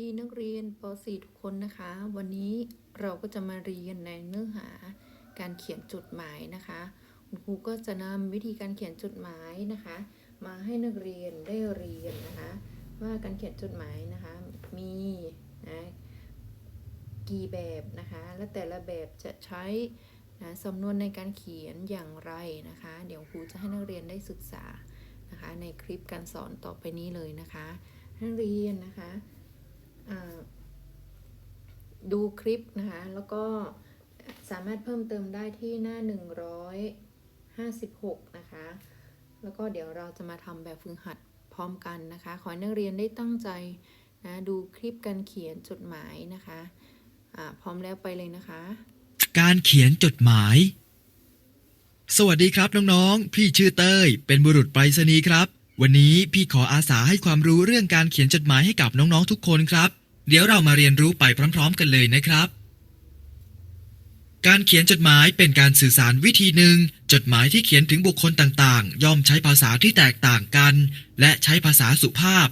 ดีนักเรียนป .4 ทุกคนนะคะ วันนี้เราก็จะมาเรียนในเนื้อหาการเขียนจดหมายนะคะคุณครูก็จะนำวิธีการเขียนจดหมายนะคะ มาให้นักเรียนได้เรียนนะคะ ว่าการเขียนจดหมายนะคะมีนะกี่แบบนะคะ และแต่ละแบบจะใช้นะสำนวนในการเขียนอย่างไรนะคะ เดี๋ยวครูจะให้นักเรียนได้ศึกษานะคะ ในคลิปการสอนต่อไปนี้เลยนะคะนักเรียนนะคะ ดูคลิปนะคะ แล้วก็สามารถเพิ่มเติมได้ที่หน้า 156 นะคะ แล้วก็เดี๋ยวเราจะมาทำแบบฝึกหัดพร้อมกันนะคะ ขอให้นักเรียนได้ตั้งใจนะดูคลิปการเขียนจดหมายนะคะอ่าพร้อมแล้วไปเลยนะคะ การเขียนจดหมาย สวัสดีครับน้องๆ พี่ชื่อเต้ย เป็นบุรุษไปรษณีย์ครับ วันนี้พี่ขออาสาให้ความรู้เรื่องการเขียนจดหมายให้กับน้องๆทุกคนครับ เดี๋ยวเรามาเรียนรู้ไปพร้อม ๆ กันเลยนะครับ การเขียนจดหมายเป็นการสื่อสารวิธีหนึ่ง จดหมายที่เขียนถึงบุคคลต่างๆ ย่อมใช้ภาษาที่แตกต่างกัน และใช้ภาษาสุภาพ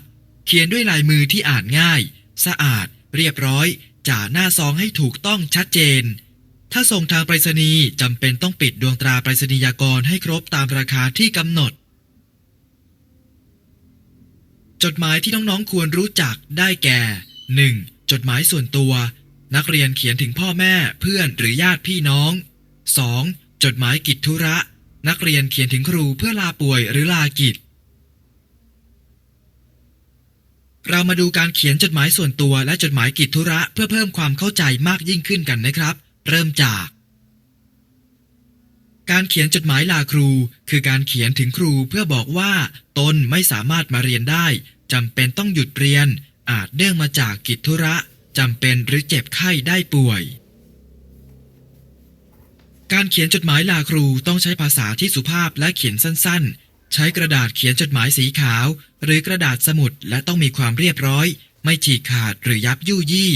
เขียนด้วยลายมือที่อ่านง่าย สะอาด เรียบร้อยจ่าหน้าซองให้ถูกต้องชัดเจน ถ้าส่งทางไปรษณีย์จำเป็นต้องปิดดวงตราไปรษณียากรให้ครบตามราคาที่กำหนด จดหมายที่น้องๆควรรู้จักได้แก่ 1. จดหมายส่วนตัว นักเรียนเขียนถึงพ่อแม่เพื่อนหรือญาติพี่น้อง 2. จดหมายกิจธุระ นักเรียนเขียนถึงครูเพื่อลาป่วยหรือลากิจ เรามาดูการเขียนจดหมายส่วนตัวและจดหมายกิจธุระเพื่อเพิ่มความเข้าใจมากยิ่งขึ้นกันนะครับ เริ่มจาก การเขียนจดหมายลาครู คือการเขียนถึงครูเพื่อบอกว่า ตนไม่สามารถมาเรียนได้ จำเป็นต้องหยุดเรียน อาจเนื่องมาจากกิจธุระจำเป็นหรือเจ็บไข้ได้ป่วย การเขียนจดหมายลาครูต้องใช้ภาษาที่สุภาพและเขียนสั้นๆ ใช้กระดาษเขียนจดหมายสีขาว หรือกระดาษสมุดและต้องมีความเรียบร้อย ไม่ฉีกขาดหรือยับยุยี่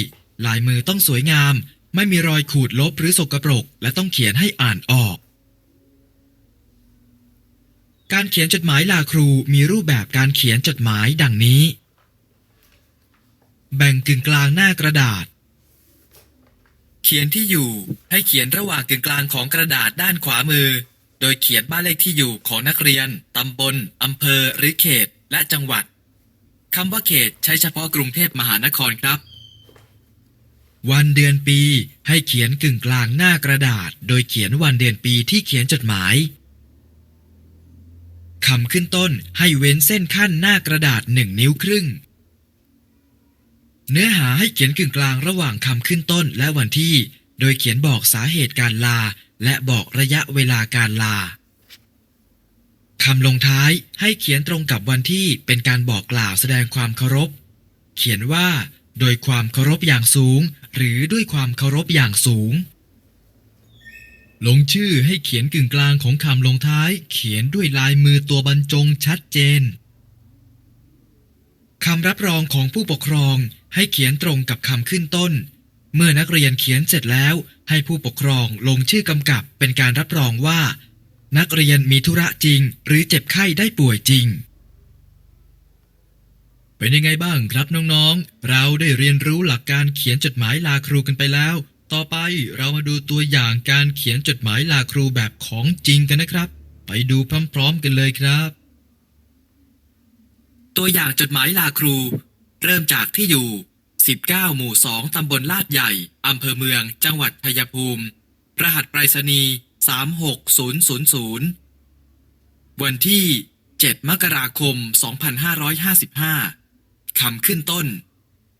ลายมือต้องสวยงาม ไม่มีรอยขูดลบหรือสกปรก และต้องเขียนให้อ่านออก การเขียนจดหมายลาครูมีรูปแบบการเขียนจดหมายดังนี้ แบ่งกึ่งกลางหน้ากระดาษ เขียนที่อยู่ให้เขียนระหว่างกึ่งกลางของกระดาษด้านขวามือ โดยเขียนบ้านเลขที่อยู่ของนักเรียน ตำบล อำเภอ หรือเขต และจังหวัด คำว่าเขตใช้เฉพาะกรุงเทพมหานครครับ วันเดือนปีให้เขียนกึ่งกลางหน้ากระดาษ โดยเขียนวันเดือนปีที่เขียนจดหมาย คำขึ้นต้นให้เว้นเส้นขั้นหน้ากระดาษหนึ่งนิ้วครึ่ง เนื้อหาให้เขียนกึ่งกลางระหว่างคำขึ้นต้นและวันที่ โดยเขียนบอกสาเหตุการลา และบอกระยะเวลาการลาคำลงท้ายให้เขียนตรงกับวันที่เป็นการบอกกล่าวแสดงความเคารพ เขียนว่า โดยความเคารพอย่างสูง หรือด้วยความเคารพอย่างสูง ลงชื่อให้เขียนกึ่งกลางของคำลงท้าย เขียนด้วยลายมือตัวบรรจงชัดเจนคำรับรองของผู้ปกครองให้เขียนตรงกับคำขึ้นต้น เมื่อนักเรียนเขียนเสร็จแล้ว ให้ผู้ปกครองลงชื่อกำกับเป็นการรับรองว่า นักเรียนมีธุระจริง หรือเจ็บไข้ได้ป่วยจริง เป็นยังไงบ้างครับน้องๆ เราได้เรียนรู้หลักการเขียนจดหมายลาครูกันไปแล้ว ต่อไปเรามาดูตัวอย่างการเขียนจดหมายลาครูแบบของจริงกันนะครับ ไปดูพร้อมๆกันเลยครับ ตัวอย่างจดหมายลาครู เริ่มจากที่อยู่ 19 หมู่ 2 ตำบลลาดใหญ่ อำเภอเมือง จังหวัดชัยภูมิ รหัสไปรษณีย์36000 วันที่ 7 มกราคม 2555คำขึ้นต้น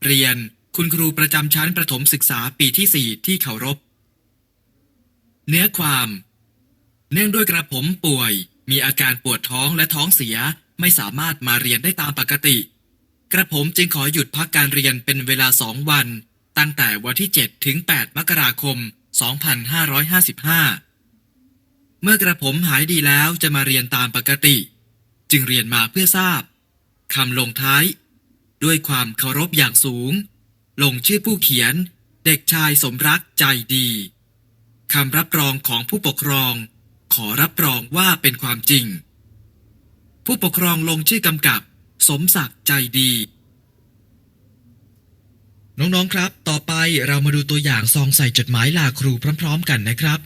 เรียน คุณครูประจำชั้นประถมศึกษาปีที่4ที่เคารพ เนื้อความ เนื่องด้วยกระผมป่วย มีอาการปวดท้องและท้องเสียไม่สามารถมาเรียนได้ตามปกติ กระผมจึงขอหยุดพักการเรียนเป็นเวลาสองวัน ตั้งแต่วันที่ 7 ถึง 8 มกราคม 2555 เมื่อกระผมหายดีแล้วจะมาเรียนตามปกติ จึงเรียนมาเพื่อทราบคำลงท้าย ด้วยความเคารพอย่างสูง ลงชื่อผู้เขียน เด็กชายสมรักใจดีคำรับรองของผู้ปกครอง ขอรับรองว่าเป็นความจริง ผู้ปกครองลงชื่อกำกับ สมศักดิ์ใจดี น้องๆครับ ต่อไปเรามาดูตัวอย่างซองใส่จดหมายลาครูพร้อม ๆ กันนะครับ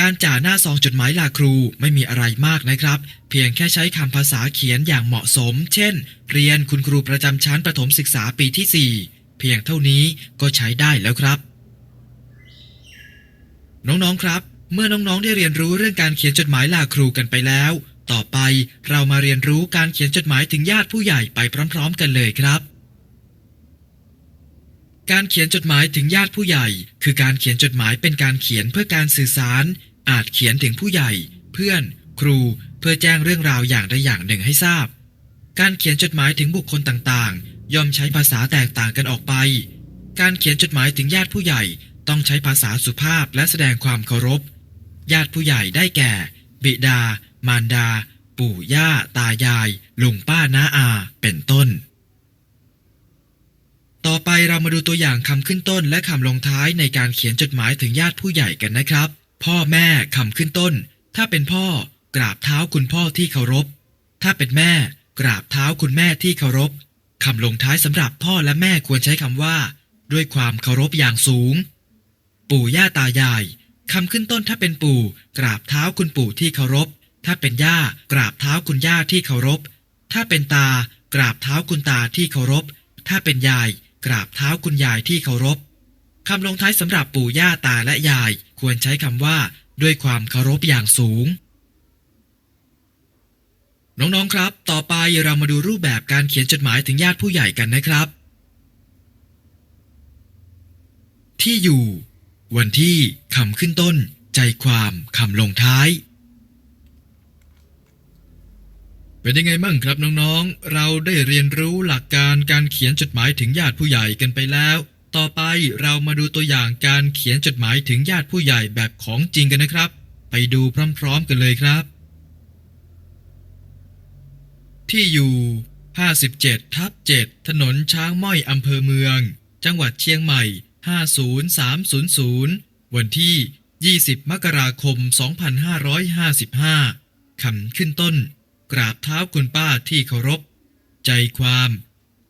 การจ่าหน้าซองจดหมายลาครูไม่มีอะไรมากนะครับ เพียงแค่ใช้คำภาษาเขียนอย่างเหมาะสม เช่น เรียนคุณครูประจำชั้นประถมศึกษาปีที่ 4 เพียงเท่านี้ก็ใช้ได้แล้วครับ น้องๆครับ เมื่อน้องๆได้เรียนรู้เรื่องการเขียนจดหมายลาครูกันไปแล้ว ต่อไปเรามาเรียนรู้การเขียนจดหมายถึงญาติผู้ใหญ่ไปพร้อม ๆ กันเลยครับ การเขียนจดหมายถึงญาติผู้ใหญ่ คือการเขียนจดหมายเป็นการเขียนเพื่อการสื่อสาร อาจเขียนถึงผู้ใหญ่ เพื่อน ครู เพื่อแจ้งเรื่องราวอย่างใดอย่างหนึ่งให้ทราบ การเขียนจดหมายถึงบุคคลต่างๆ ย่อมใช้ภาษาแตกต่างกันออกไป การเขียนจดหมายถึงญาติผู้ใหญ่ต้องใช้ภาษาสุภาพและแสดงความเคารพ ญาติผู้ใหญ่ได้แก่ บิดา มารดา ปู่ย่า ตายาย ลุงป้าน้าอา เป็นต้น ต่อไปเรามาดูตัวอย่างคำขึ้นต้นและคำลงท้ายในการเขียนจดหมายถึงญาติผู้ใหญ่กันนะครับ พ่อแม่คำขึ้นต้น ถ้าเป็นพ่อกราบเท้าคุณพ่อที่เคารพ ถ้าเป็นแม่ กราบเท้าคุณแม่ที่เคารพคำลงท้ายสำหรับพ่อและแม่ควรใช้คำว่า ด้วยความเคารพอย่างสูง ปู่ย่าตายายคำขึ้นต้นถ้าเป็นปู่ กราบเท้าคุณปู่ที่เคารพ ถ้าเป็นย่ากราบเท้าคุณย่าที่เคารพ ถ้าเป็นตา กราบเท้าคุณตาที่เคารพ ถ้าเป็นยาย กราบเท้าคุณยายที่เคารพคำลงท้ายสำหรับปู่ย่าตาและยายควรใช้คำว่า ด้วยความเคารพอย่างสูง น้องๆครับ ต่อไปเรามาดูรูปแบบการเขียนจดหมายถึงญาติผู้ใหญ่กันนะครับ ที่อยู่ วันที่คำขึ้นต้น ใจความคำลงท้าย เป็นยังไงบ้างครับน้องๆ เราได้เรียนรู้หลักการการเขียนจดหมายถึงญาติผู้ใหญ่กันไปแล้ว ต่อไปเรามาดูตัวอย่างการเขียนจดหมายถึงญาติผู้ใหญ่แบบของจริงกันนะครับ ไปดูพร้อมๆกันเลยครับ ที่อยู่ 57 ทับ 7 ถนนช้างม้อยอำเภอเมือง จังหวัดเชียงใหม่ 50300 วันที่ 20 มกราคม 2555คำขึ้นต้น กราบเท้าคุณป้าที่เคารพ ใจความ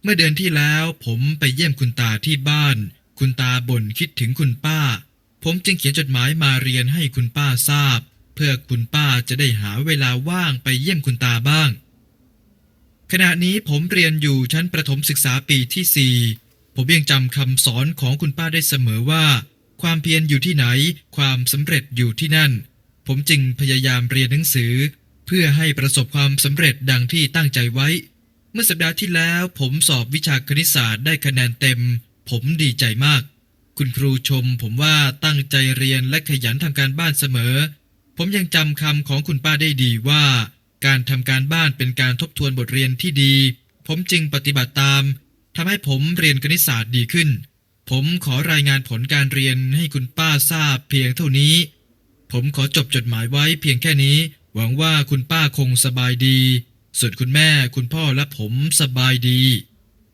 เมื่อเดือนที่แล้วผมไปเยี่ยมคุณตาที่บ้าน คุณตาบ่นคิดถึงคุณป้า ผมจึงเขียนจดหมายมาเรียนให้คุณป้าทราบ เพื่อคุณป้าจะได้หาเวลาว่างไปเยี่ยมคุณตาบ้าง ขณะนี้ผมเรียนอยู่ชั้นประถมศึกษาปีที่ 4 ผมยังจำคำสอนของคุณป้าได้เสมอว่า ความเพียรอยู่ที่ไหน ความสำเร็จอยู่ที่นั่น ผมจึงพยายามเรียนหนังสือ เพื่อให้ประสบความสำเร็จดังที่ตั้งใจไว้ เมื่อสัปดาห์ที่แล้วผมสอบวิชาคณิตศาสตร์ได้คะแนนเต็ม ผมดีใจมาก คุณครูชมผมว่าตั้งใจเรียนและขยันทำการบ้านเสมอ ผมยังจำคำของคุณป้าได้ดีว่า การทำการบ้านเป็นการทบทวนบทเรียนที่ดี ผมจึงปฏิบัติตามทำให้ผมเรียนคณิตศาสตร์ดีขึ้น ผมขอรายงานผลการเรียนให้คุณป้าทราบเพียงเท่านี้ ผมขอจบจดหมายไว้เพียงแค่นี้ หวังว่าคุณป้าคงสบายดี ส่วนคุณแม่คุณพ่อและผมสบายดี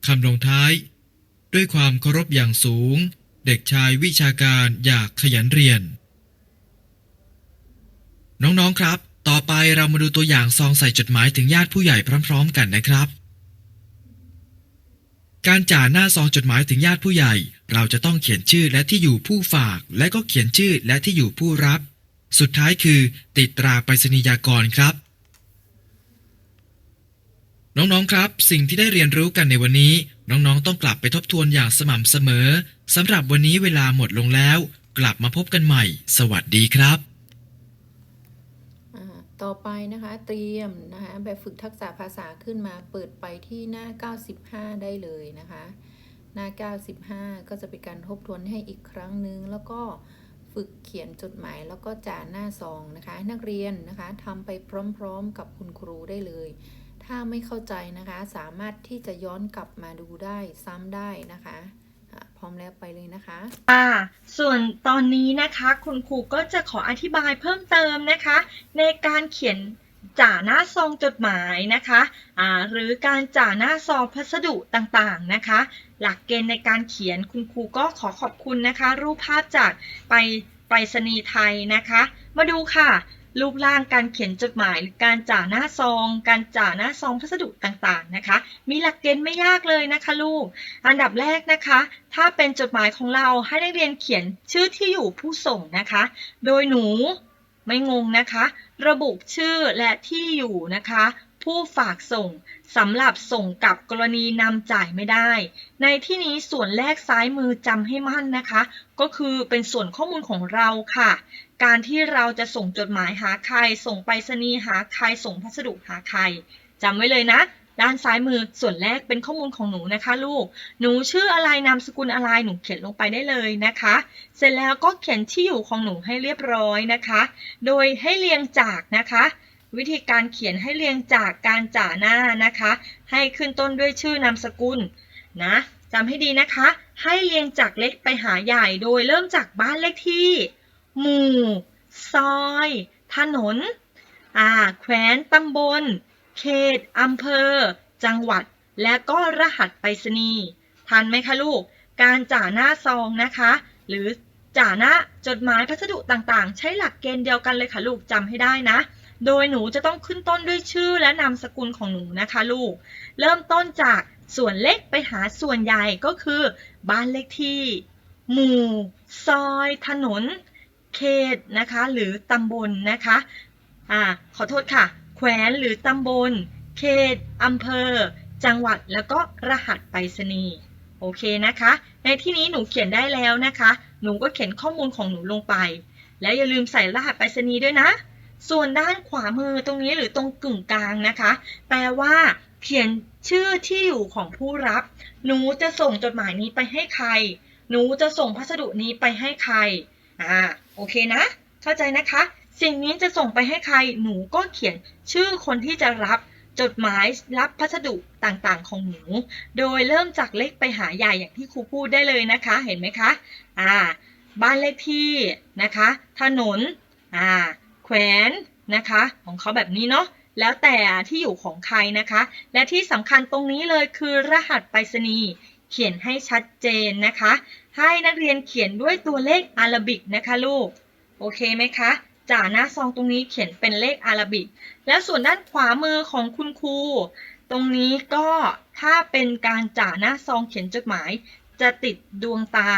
คำลงท้าย ด้วยความเคารพอย่างสูง เด็กชายวิชาการอยากขยันเรียน น้องๆครับ ต่อไปเรามาดูตัวอย่างซองใส่จดหมายถึงญาติผู้ใหญ่พร้อม ๆ กันนะครับ การจ่าหน้าซองจดหมายถึงญาติผู้ใหญ่ เราจะต้องเขียนชื่อและที่อยู่ผู้ฝาก และก็เขียนชื่อและที่อยู่ผู้รับ สุดท้ายคือติดตราไปรษณียากรครับ น้องๆครับ สิ่งที่ได้เรียนรู้กันในวันนี้ น้องๆ ต้องกลับไปทบทวนอย่างสม่ำเสมอสำหรับวันนี้เวลาหมดลงแล้ว กลับมาพบกันใหม่ สวัสดีครับต่อไปนะคะเตรียมนะคะแบบฝึกทักษะภาษาขึ้นมาเปิดไปที่หน้า 95 ได้เลยนะคะ หน้า 95 ก็จะเป็นการทบทวนให้อีกครั้งหนึ่งแล้วก็ ฝึกเขียนจดหมายแล้วก็จ่าหน้าซองนะคะ นักเรียนนะคะทำไปพร้อมๆ กับคุณครูได้เลย ถ้าไม่เข้าใจนะคะสามารถที่จะย้อนกลับมาดูได้ซ้ำได้นะคะอะพร้อมแล้วไปเลยนะคะค่ะส่วนตอนนี้นะคะ คุณครูก็จะขออธิบายเพิ่มเติมนะคะ ในการเขียน จ่าหน้าซองจดหมายนะคะหรือการจ่าหน้าซองพัสดุต่างๆนะคะ หลักเกณฑ์ในการเขียนคุณครูก็ขอขอบคุณนะคะ รูปภาพจากไปไปรษณีย์ไทยนะคะ มาดูค่ะรูปร่างการเขียนจดหมายหรือการจ่าหน้าซอง การจ่าหน้าซองพัสดุต่างๆนะคะ มีหลักเกณฑ์ไม่ยากเลยนะคะลูก อันดับแรกนะคะ ถ้าเป็นจดหมายของเราให้นักเรียนเขียนชื่อที่อยู่ผู้ส่งนะคะ โดยหนูไม่งงนะคะ ระบุชื่อและที่อยู่นะคะ ผู้ฝากส่งสำหรับส่งกับกรณีนำจ่ายไม่ได้ ในที่นี้ส่วนแรกซ้ายมือจำให้มั่นนะคะ ก็คือเป็นส่วนข้อมูลของเราค่ะ การที่เราจะส่งจดหมายหาใคร ส่งไปรษณีย์หาใคร ส่งพัสดุหาใครจำไว้เลยนะ ด้านซ้ายมือส่วนแรกเป็นข้อมูลของหนูนะคะลูก หนูชื่ออะไรนามสกุลอะไรหนูเขียนลงไปได้เลยนะคะ เสร็จแล้วก็เขียนที่อยู่ของหนูให้เรียบร้อยนะคะ โดยให้เรียงจากนะคะ วิธีการเขียนให้เรียงจากการจ่าหน้านะคะ ให้ขึ้นต้นด้วยชื่อนามสกุลนะจำให้ดีนะคะ ให้เรียงจากเล็กไปหาใหญ่โดยเริ่มจากบ้านเลขที่ หมู่ ซอย ถนน อ่า แขวนตำบล เขตอำเภอ จังหวัด และก็รหัสไปรษณีย์ทันไหมคะลูก การจ่าหน้าซองนะคะ หรือจ่าหน้าจดหมายพัสดุต่างๆ ใช้หลักเกณฑ์เดียวกันเลยค่ะลูกจำให้ได้นะ โดยหนูจะต้องขึ้นต้นด้วยชื่อและนามสกุลของหนูนะคะลูก เริ่มต้นจากส่วนเล็กไปหาส่วนใหญ่ก็คือ บ้านเลขที่ หมู่ ซอย ถนน เขตนะคะ หรือตำบลนะคะ อ่า ขอโทษค่ะ แขวนหรือตำบล เขตอำเภอ จังหวัด แล้วก็รหัสไปรษณีย์โอเคนะคะ ในที่นี้หนูเขียนได้แล้วนะคะ หนูก็เขียนข้อมูลของหนูลงไป และอย่าลืมใส่รหัสไปรษณีย์ด้วยนะ ส่วนด้านขวามือตรงนี้หรือตรงกึ่งกลางนะคะ แปลว่า เขียนชื่อที่อยู่ของผู้รับ หนูจะส่งจดหมายนี้ไปให้ใคร หนูจะส่งพัสดุนี้ไปให้ใคร อ่า โอเคนะ เข้าใจนะคะ สิ่งนี้จะส่งไปให้ใครหนูก็เขียนชื่อคนที่จะรับจดหมายรับพัสดุต่างๆ ของหนู โดยเริ่มจากเล็กไปหาใหญ่อย่างที่ครูพูดได้เลยนะคะ เห็นไหมคะ อ่า บ้านเลขที่นะคะ ถนน อ่า แขวนนะคะ ของเขาแบบนี้เนาะ แล้วแต่ที่อยู่ของใครนะคะ และที่สำคัญตรงนี้เลยคือรหัสไปรษณีย์เขียนให้ชัดเจนนะคะ ให้นักเรียนเขียนด้วยตัวเลขอาราบิกนะคะลูก โอเคไหมคะ จ่าหน้าซองตรงนี้เขียนเป็นเลขอาราบิก แล้วส่วนด้านขวามือของคุณครู ตรงนี้ก็ถ้าเป็นการจ่าหน้าซองเขียนจดหมาย จะติดดวงตา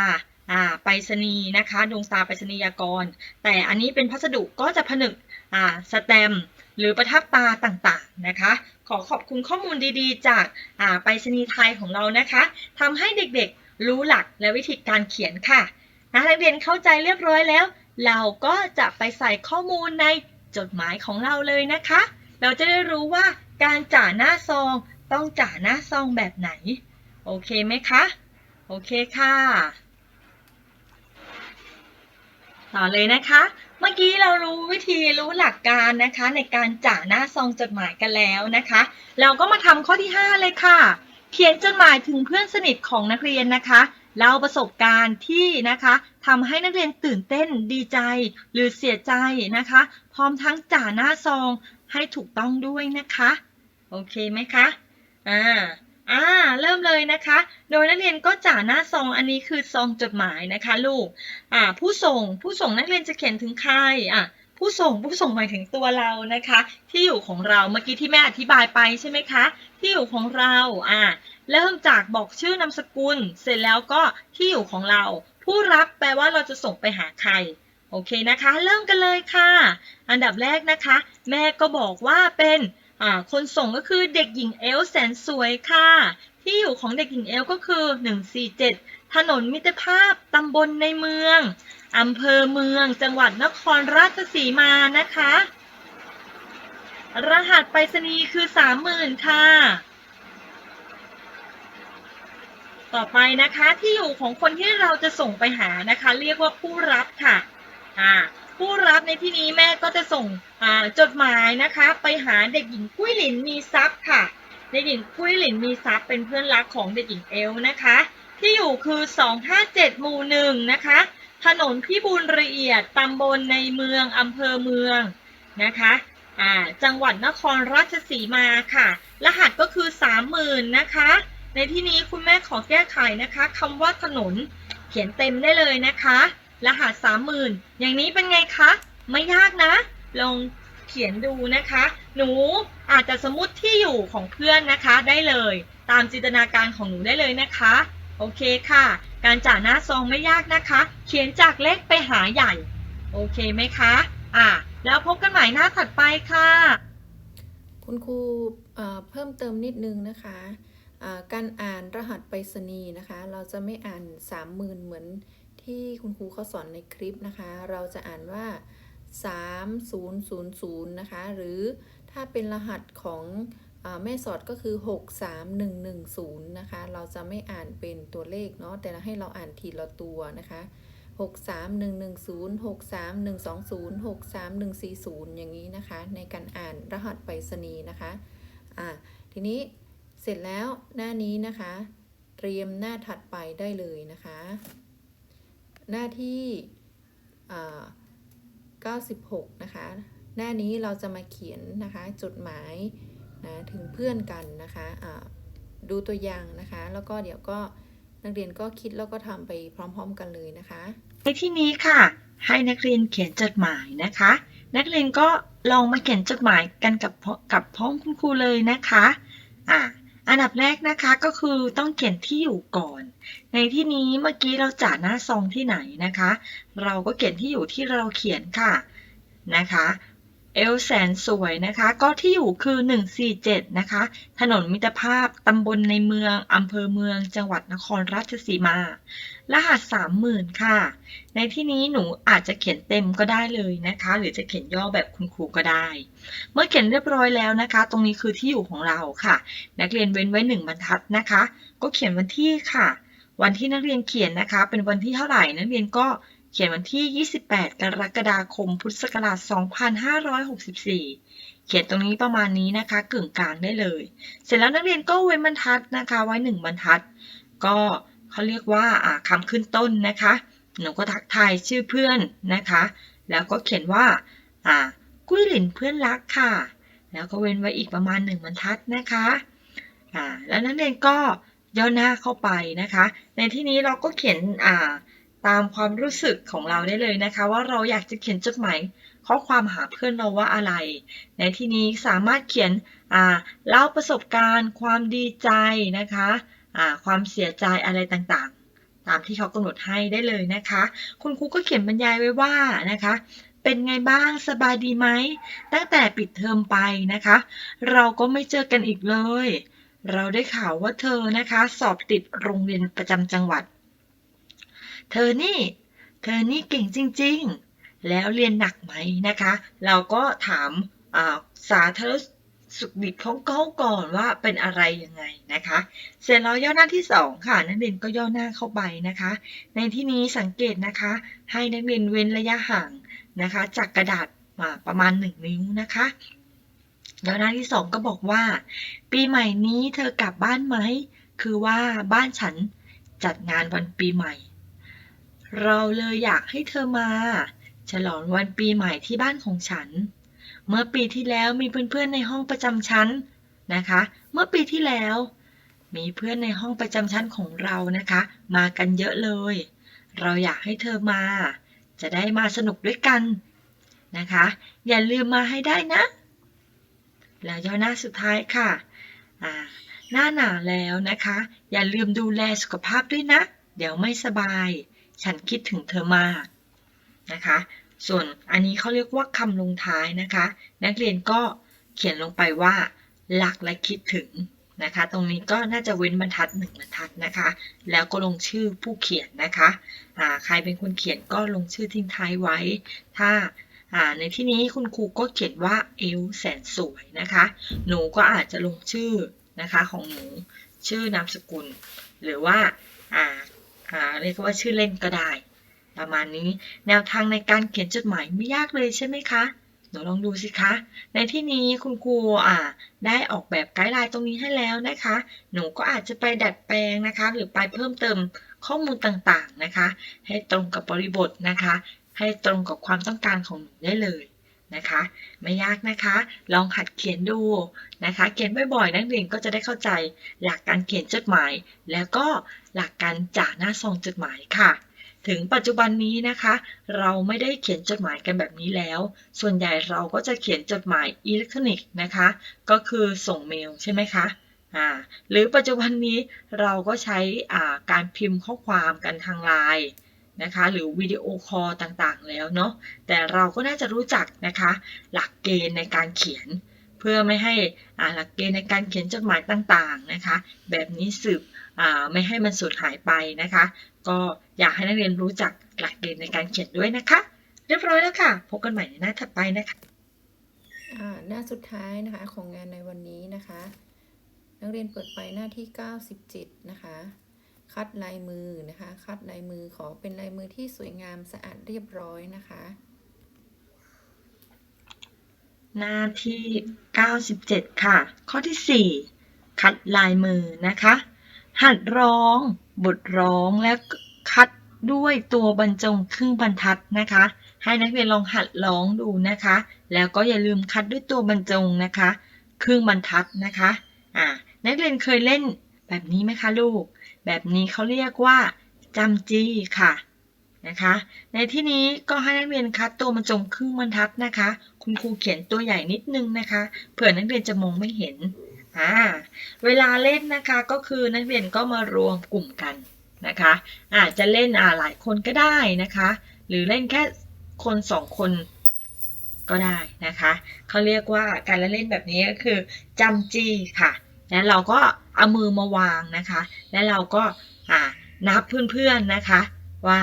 อ่าไปรษณีย์นะคะ ดวงตาไปรษณียากร แต่อันนี้เป็นพัสดุก็จะผนึกอ่าสแตมหรือประทับตาต่างๆนะคะ ขอขอบคุณข้อมูลดีๆ จากอ่าไปรษณีย์ไทยของเรานะคะทำให้เด็กๆรู้หลักและวิธีการเขียนค่ะนะนักเรียนเข้าใจเรียบร้อยแล้ว เราก็จะไปใส่ข้อมูลในจดหมายของเราเลยนะคะ เราจะได้รู้ว่าการจ่าหน้าซองต้องจ่าหน้าซองแบบไหน โอเคไหมคะ โอเคค่ะ ต่อเลยนะคะ เมื่อกี้เรารู้วิธีรู้หลักการนะคะ ในการจ่าหน้าซองจดหมายกันแล้วนะคะ เราก็มาทำข้อที่ 5 เลยค่ะ เขียนจดหมายถึงเพื่อนสนิทของนักเรียนนะคะ เล่าประสบการณ์ที่นะคะทำให้นักเรียนตื่นเต้นดีใจ หรือเสียใจนะคะ พร้อมทั้งจ่าหน้าซองให้ถูกต้องด้วยนะคะ โอเคไหมคะอ่าอ่าเริ่มเลยนะคะ โดยนักเรียนก็จ่าหน้าซองอันนี้คือซองจดหมายนะคะลูกอ่าผู้ส่งผู้ส่งนักเรียนจะเขียนถึงใครอะผู้ส่งผู้ส่งหมายถึงตัวเรานะคะ ที่อยู่ของเราเมื่อกี้ที่แม่อธิบายไปใช่ไหมคะ ที่อยู่ของเราอ่า เริ่มจากบอกชื่อนามสกุล เสร็จแล้วก็ที่อยู่ของเรา ผู้รับแปลว่าเราจะส่งไปหาใคร โอเคนะคะ เริ่มกันเลยค่ะ อันดับแรกนะคะ แม่ก็บอกว่าเป็นคนส่งก็คือเด็กหญิงเอลแสนสวยค่ะ ที่อยู่ของเด็กหญิงเอลก็คือ 147 ถนนมิตรภาพตำบลในเมืองอำเภอเมือง จังหวัดนครราชสีมานะคะ รหัสไปรษณีย์คือ 30,000 ค่ะ ต่อไปนะคะที่อยู่ของคนที่เราจะส่งไปหานะคะ เรียกว่าผู้รับค่ะอ่าผู้รับในที่นี้แม่ก็จะส่งจดหมายนะคะ ไปหาเด็กหญิงกุ้ยหลินมีทรัพย์ค่ะ เด็กหญิงกุ้ยหลินมีทรัพย์เป็นเพื่อนรักของเด็กหญิงเอลนะคะ ที่อยู่คือ 257 หมู่หนึ่งนะคะ ถนนพิบูลละเอียดตำบลในเมืองอำเภอเมืองนะคะจังหวัดนครราชสีมาค่ะ รหัสก็คือ 30,000 นะคะ ในที่นี้คุณแม่ขอแก้ไขนะคะคำว่าถนนเขียนเต็มได้เลยนะคะ รหัส30,000อย่างนี้เป็นไงคะ ไม่ยากนะ ลองเขียนดูนะคะ หนูอาจจะสมมติที่อยู่ของเพื่อนนะคะได้เลย ตามจินตนาการของหนูได้เลยนะคะ โอเคค่ะ การจ่าหน้าซองไม่ยากนะคะ เขียนจากเล็กไปหาใหญ่ โอเคไหมคะ อะ แล้วพบกันใหม่หน้าถัดไปค่ะ คุณครูเพิ่มเติมนิดนึงนะคะ การอ่านรหัสไปรษณีย์นะคะ เราจะไม่อ่านสามหมื่นเหมือนที่คุณครูเขาสอนในคลิปนะคะ เราจะอ่านว่า 3000 นะคะ หรือถ้าเป็นรหัสของอแม่สอดก็คือ 63110 นะคะ เราจะไม่อ่านเป็นตัวเลขเนาะ แต่ให้เราอ่านทีละตัวนะคะ 63110 63120 63140 อย่างนี้นะคะ ในการอ่านรหัสไปรษณีย์นะคะ อ่า ทีนี้ เสร็จแล้วหน้านี้นะคะ เตรียมหน้าถัดไปได้เลยนะคะ หน้าที่อ่า96 นะคะ หน้านี้เราจะมาเขียนนะคะ จดหมายนะถึงเพื่อนกันนะคะอ่าดูตัวอย่างนะคะ แล้วก็เดี๋ยวก็นักเรียนก็คิดแล้วก็ทำไปพร้อม ๆ กันเลยนะคะในที่นี้ค่ะ ให้นักเรียนเขียนจดหมายนะคะ นักเรียนก็ลองมาเขียนจดหมายกันกับกับพร้อมคุณครูเลยนะคะ อ่า อันดับแรกนะคะก็คือต้องเขียนที่อยู่ก่อน ในที่นี้เมื่อกี้เราจ่าหน้าซองที่ไหนนะคะ เราก็เขียนที่อยู่ที่เราเขียนค่ะนะคะ เอลแสนสวยนะคะ ก็ที่อยู่คือ 147 นะคะ ถนนมิตรภาพ ตำบลในเมือง อำเภอเมือง จังหวัดนครราชสีมา รหัส 30,000 ค่ะ ในที่นี้หนูอาจจะเขียนเต็มก็ได้เลยนะคะ หรือจะเขียนย่อแบบคุณครูก็ได้ เมื่อเขียนเรียบร้อยแล้วนะคะ ตรงนี้คือที่อยู่ของเราค่ะ นักเรียนเว้นไว้หนึ่งบรรทัดนะคะ ก็เขียนวันที่ค่ะ วันที่นักเรียนเขียนนะคะ เป็นวันที่เท่าไหร่ นักเรียนก็ เขียนวันที่ 28 กรกฎาคม พุทธศักราช 2564 เขียนตรงนี้ประมาณนี้นะคะกึ่งกลางได้เลย เสร็จแล้วนักเรียนก็เว้นบรรทัดนะคะ ไว้หนึ่งบรรทัด ก็เขาเรียกว่าอ่าคำขึ้นต้นนะคะ หนูก็ทักทายชื่อเพื่อนนะคะ แล้วก็เขียนว่าอ่ากุ้ยหลินเพื่อนรักค่ะ แล้วก็เว้นไว้อีกประมาณหนึ่งบรรทัดนะคะอ่าแล้วนักเรียนก็ย่อหน้าเข้าไปนะคะ ในที่นี้เราก็เขียนอ่า ตามความรู้สึกของเราได้เลยนะคะ ว่าเราอยากจะเขียนจดหมายข้อความหาเพื่อนเราว่าอะไร ในที่นี้สามารถเขียนอ่าเล่าประสบการณ์ ความดีใจนะคะอ่าความเสียใจอะไรต่างๆ ตามที่เขากำหนดให้ได้เลยนะคะ คุณครูก็เขียนบรรยายไว้ว่านะคะ เป็นไงบ้างสบายดีไหมตั้งแต่ปิดเทอมไปนะคะ เราก็ไม่เจอกันอีกเลย เราได้ข่าวว่าเธอนะคะ สอบติดโรงเรียนประจำจังหวัด เธอนี่ เธอนี่เก่งจริง ๆ แล้วเรียนหนักไหมนะคะ เราก็ถามาสาธารณสุขดิบของเขาก่อนว่าเป็นอะไรยังไงนะคะ เสร็จแล้วย่อหน้าที่สองค่ะ นักเรียนก็ย่อหน้าเข้าไปนะคะ ในที่นี้สังเกตนะคะ ให้นักเรียนเว้นระยะห่างนะคะ จากกระดาษาประมาณ 1 นิ้วนะคะย่อหน้าที่สองก็บอกว่า ปีใหม่นี้เธอกลับบ้านไหม คือว่าบ้านฉันจัดงานวันปีใหม่ เราเลยอยากให้เธอมา ฉลองวันปีใหม่ที่บ้านของฉัน เมื่อปีที่แล้วมีเพื่อนๆในห้องประจำชั้นนะคะ เมื่อปีที่แล้ว มีเพื่อนในห้องประจำชั้นของเรานะคะ มากันเยอะเลย เราอยากให้เธอมา จะได้มาสนุกด้วยกันนะคะ อย่าลืมมาให้ได้นะ แล้วย่อหน้าสุดท้ายค่ะอ่าหน้าหนาวแล้วนะคะ อย่าลืมดูแลสุขภาพด้วยนะ เดี๋ยวไม่สบาย ฉันคิดถึงเธอมากนะคะ ส่วนอันนี้เขาเรียกว่าคำลงท้ายนะคะ นักเรียนก็เขียนลงไปว่ารักและคิดถึงนะคะ ตรงนี้ก็น่าจะเว้นบรรทัดหนึ่งบรรทัดนะคะ แล้วก็ลงชื่อผู้เขียนนะคะอ่าใครเป็นคนเขียนก็ลงชื่อทิ้งท้ายไว้ ถ้าอ่าในที่นี้คุณครูก็เขียนว่าเอลแสนสวยนะคะ หนูก็อาจจะลงชื่อนะคะของหนูชื่อนามสกุล หรือว่าอ่าอ่า เรียกว่าชื่อเล่นก็ได้ ประมาณนี้แนวทางในการเขียนจดหมายไม่ยากเลยใช่ไหมคะหนูลองดูสิคะ ในที่นี้คุณครูอ่า ได้ออกแบบไกด์ไลน์ตรงนี้ให้แล้วนะคะ หนูก็อาจจะไปดัดแปลงนะคะ หรือไปเพิ่มเติมข้อมูลต่างๆนะคะ ให้ตรงกับบริบทนะคะ ให้ตรงกับความต้องการของหนูได้เลย นะคะ ไม่ยากนะคะ ลองหัดเขียนดูนะคะ เขียนบ่อยๆ นักเรียนก็จะได้เข้าใจหลักการเขียนจดหมาย แล้วก็หลักการจ่าหน้าซองจดหมายค่ะ ถึงปัจจุบันนี้นะคะ เราไม่ได้เขียนจดหมายกันแบบนี้แล้ว ส่วนใหญ่เราก็จะเขียนจดหมายอิเล็กทรอนิกส์นะคะ ก็คือส่งเมลใช่ไหมคะหรือปัจจุบันนี้เราก็ใช้การพิมพ์ข้อความกันทางไลน์ นะคะ หรือวิดีโอคอลต่างๆ แล้วเนาะแต่เราก็น่าจะรู้จักนะคะ หลักเกณฑ์ในการเขียน เพื่อไม่ให้หลักเกณฑ์ในการเขียนจดหมายต่างๆนะคะ แบบนี้สืบไม่ให้มันสูญหายไปนะคะ ก็อยากให้นักเรียนรู้จักหลักเกณฑ์ในการเขียนด้วยนะคะ เรียบร้อยแล้วค่ะ พบกันใหม่ในหน้าถัดไปนะคะหน้าสุดท้ายนะคะของงานในวันนี้นะคะ นักเรียนเปิดไปหน้าที่ 97 นะคะ คัดลายมือนะคะ คัดลายมือขอเป็นลายมือที่สวยงามสะอาดเรียบร้อยนะคะ หน้าที่ 97 ค่ะ ข้อที่ 4 คัดลายมือนะคะ หัดร้อง บทร้องและคัดด้วยตัวบรรจงครึ่งบรรทัดนะคะ ให้นักเรียนลองหัดร้องดูนะคะ แล้วก็อย่าลืมคัดด้วยตัวบรรจงนะคะ ครึ่งบรรทัดนะคะอ่านักเรียนเคยเล่น แบบนี้ไหมคะลูก แบบนี้เขาเรียกว่าจำจีค่ะนะคะ ในที่นี้ก็ให้นักเรียนคัดตัวบรรจงครึ่งบรรทัดนะคะ คุณครูเขียนตัวใหญ่นิดนึงนะคะ เผื่อนักเรียนจะมองไม่เห็นอ่าเวลาเล่นนะคะก็คือนักเรียนก็มารวมกลุ่มกันนะคะ อาจจะเล่นอ่าหลายคนก็ได้นะคะ หรือเล่นแค่คนสองคนก็ได้นะคะเขาเรียกว่าการเล่นแบบนี้ก็คือจำจี้ค่ะ แล้วเราก็เอามือมาวางนะคะ แล้วเราก็นับเพื่อนๆนะคะ ว่า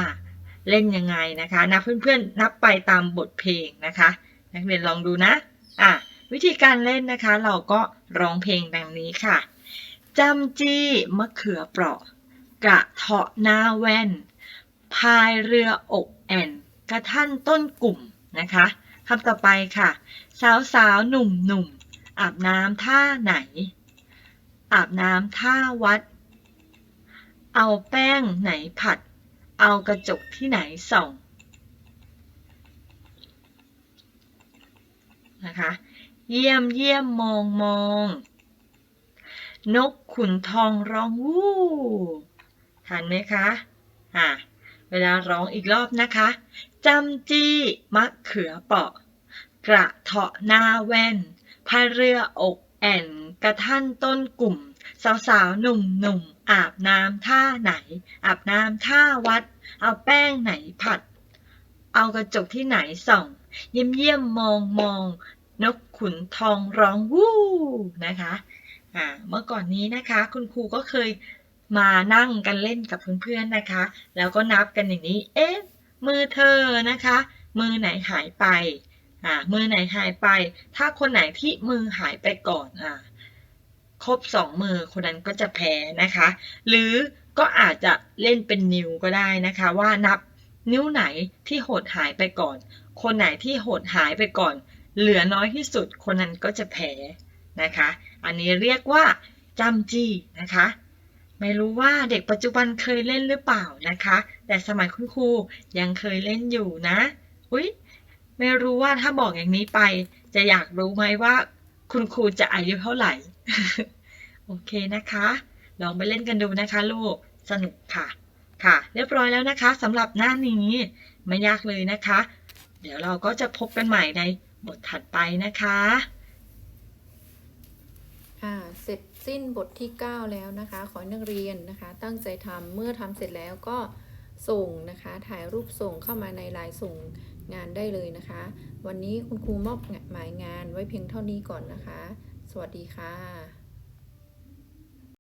เล่นยังไงนะคะ นับเพื่อนๆ นับไปตามบทเพลงนะคะ นักเรียนลองดูนะอะวิธีการเล่นนะคะ เราก็ร้องเพลงดังนี้ค่ะจำจี้มะเขือเปราะ กระเทาะหน้าแว่น พายเรืออกแอนกระท่านต้นกลุ่มนะคะคำต่อไปค่ะ สาวสาวหนุ่มหนุ่มอาบน้ำท่าไหน อาบน้ำท่าวัด เอาแป้งไหนผัด เอากระจกที่ไหนส่องนะคะ เยี่ยมเยี่ยมมองมอง นกขุนทองร้องวู้ทันไหมคะอะเวลาร้องอีกรอบนะคะจำจี้มะเขือเปาะ กระเทาะหน้าแว่นพาเรืออกแอน กระท่านต้นกลุ่ม สาวสาวๆหนุ่มหนุ่มๆ อาบน้ำท่าไหน อาบน้ำท่าวัด เอาแป้งไหนผัด เอากระจกที่ไหนส่อง เยี่ยมเยี่ยมมองมองนกขุนทองร้องวู้นะคะอ่าเมื่อก่อนนี้นะคะคุณครูก็เคยมานั่งกันเล่นกับเพื่อนๆนะคะ แล้วก็นับกันอย่างนี้ เอ๊ะ มือเธอนะคะ มือไหนหายไปอ่ามือไหนหายไป ถ้าคนไหนที่มือหายไปก่อนอ่า ครบสองมือคนนั้นก็จะแพ้นะคะ หรือก็อาจจะเล่นเป็นนิ้วก็ได้นะคะ ว่านับนิ้วไหนที่หดหายไปก่อน คนไหนที่หดหายไปก่อน เหลือน้อยที่สุดคนนั้นก็จะแพ้นะคะ อันนี้เรียกว่าจำจี้นะคะ ไม่รู้ว่าเด็กปัจจุบันเคยเล่นหรือเปล่านะคะ แต่สมัยคุณครูยังเคยเล่นอยู่นะอุ๊ยไม่รู้ว่าถ้าบอกอย่างนี้ไป จะอยากรู้ไหมว่า คุณครูจะอายุเท่าไหร่ โอเคนะคะ ลองไปเล่นกันดูนะคะลูก สนุกค่ะ ค่ะ เรียบร้อยแล้วนะคะสำหรับหน้านี้ไม่ยากเลยนะคะ เดี๋ยวเราก็จะพบกันใหม่ในบทถัดไปนะคะ อ่า เสร็จสิ้นบทที่ 9 แล้วนะคะ ขอให้นักเรียนนะคะ ตั้งใจทำเมื่อทำเสร็จแล้วก็ส่งนะคะ ถ่ายรูปส่งเข้ามาในไลน์ส่งงานได้เลยนะคะ วันนี้คุณครูมอบหมายงานไว้เพียงเท่านี้ก่อนนะคะ วัสดีค่ะ